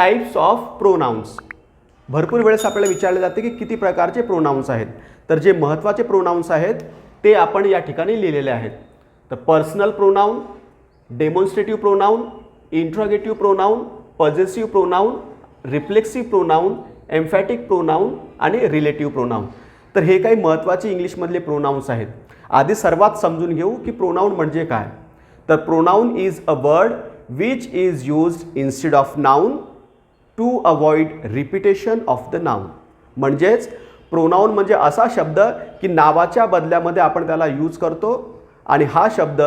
Types of pronouns भरपूर वेळेस आपल्याला विचारले जाते की किती प्रकारचे प्रोनाऊन्स आहेत. तर जे महत्त्वाचे प्रोनाऊन्स आहेत ते आपण या ठिकाणी लिहिलेले आहेत. तर personal pronoun demonstrative pronoun interrogative pronoun possessive pronoun reflexive pronoun emphatic pronoun आणि रिलेटिव्ह प्रोनाऊन तर हे काही महत्त्वाचे इंग्लिशमधले प्रोनाऊन्स आहेत. आधी सर्वात समजून घेऊ की प्रोनाऊन म्हणजे काय. तर pronoun is a word which is used instead of noun to avoid repetition of the noun म्हणजेच प्रोनाऊन म्हणजे असा शब्द की नावाच्या बदल्यामध्ये आपण त्याला यूज करतो आणि हा शब्द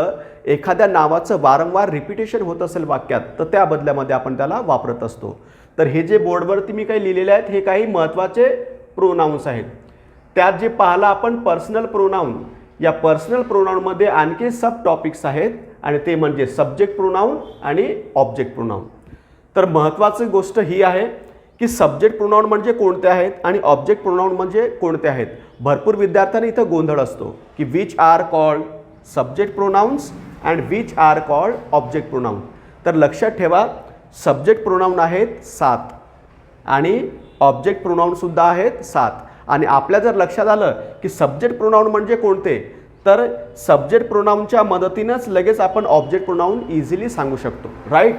एखाद्या नावाचं वारंवार रिपिटेशन होत असेल वाक्यात तर त्या बदल्यामध्ये आपण त्याला वापरत असतो. तर हे जे बोर्डवरती मी काही लिहिलेले आहेत हे काही महत्त्वाचे प्रोनाऊन्स आहेत. त्यात जे पाहिलं आपण पर्सनल प्रोनाऊन या पर्सनल प्रोनाऊनमध्ये आणखी सब टॉपिक्स आहेत आणि ते म्हणजे सब्जेक्ट प्रोनाऊन आणि ऑब्जेक्ट प्रोनाऊन तर महत्त्वाची गोष्ट ही आहे की सब्जेक्ट प्रोनाऊन म्हणजे कोणते आहेत आणि ऑब्जेक्ट प्रोनाऊन म्हणजे कोणते आहेत? भरपूर विद्यार्थ्यांना इथं गोंधळ असतो की which are called subject pronouns and which are called object pronoun तर लक्षात ठेवा सब्जेक्ट प्रोनाऊन आहेत सात आणि ऑब्जेक्ट प्रोनाऊनसुद्धा आहेत सात. आणि आपल्या जर लक्षात आलं की सब्जेक्ट प्रोनाऊन म्हणजे कोणते तर सब्जेक्ट प्रोनाऊनच्या मदतीनंच लगेच आपण ऑब्जेक्ट प्रोनाऊन इझिली सांगू शकतो. राईट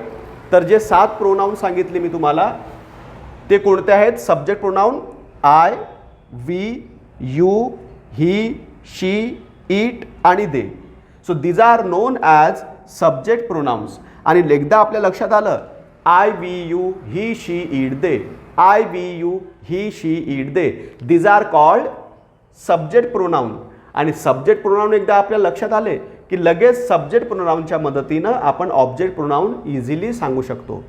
तर जे सात प्रोनाऊन सांगितले मी तुम्हाला ते कोणते आहेत? Subject pronoun I we you he she it आणि they so these are known as subject pronouns आणि एकदा आपल्या लक्षात आलं I we you he she it they I we you he she it they these are called subject pronoun आणि subject pronoun एकदा आपल्या लक्षात आले की लगेच सब्जेक्ट प्रोनाऊनच्या मदतीनं आपण ऑब्जेक्ट प्रोनाऊन इझिली सांगू शकतो.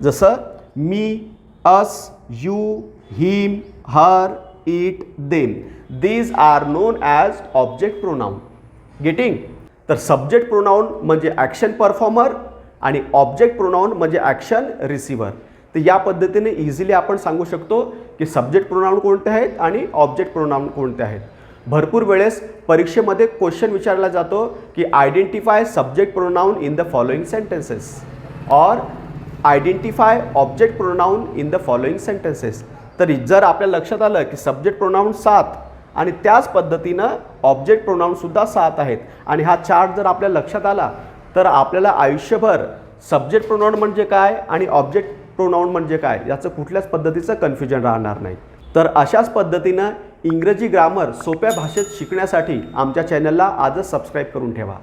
जसं मी us you him her it them these are known as object pronoun getting तर सब्जेक्ट प्रोनाऊन म्हणजे ॲक्शन परफॉर्मर आणि ऑब्जेक्ट प्रोनाऊन म्हणजे ॲक्शन रिसिव्हर तर या पद्धतीने इझिली आपण सांगू शकतो की सब्जेक्ट प्रोनाऊन कोणते आहेत आणि ऑब्जेक्ट प्रोनाऊन कोणते आहेत. भरपूर वेळेस परीक्षेमध्ये क्वेश्चन विचारला जातो की identify subject pronoun in the following sentences or identify object pronoun in the following sentences तर जर आपल्या लक्षात आलं की सब्जेक्ट प्रोनाऊन सात आणि त्याच पद्धतीनं ऑब्जेक्ट प्रोनाऊनसुद्धा सात आहेत आणि हा चार्ट जर आपल्या लक्षात आला तर आपल्याला आयुष्यभर सब्जेक्ट प्रोनाऊन म्हणजे काय आणि ऑब्जेक्ट प्रोनाऊन म्हणजे काय याचं कुठल्याच पद्धतीचं कन्फ्युजन राहणार नाही. तर अशाच पद्धतीनं इंग्रजी ग्रामर सोप्या भाषेत शिकण्यासाठी आमच्या चॅनलला आजच सबस्क्राईब करून ठेवा.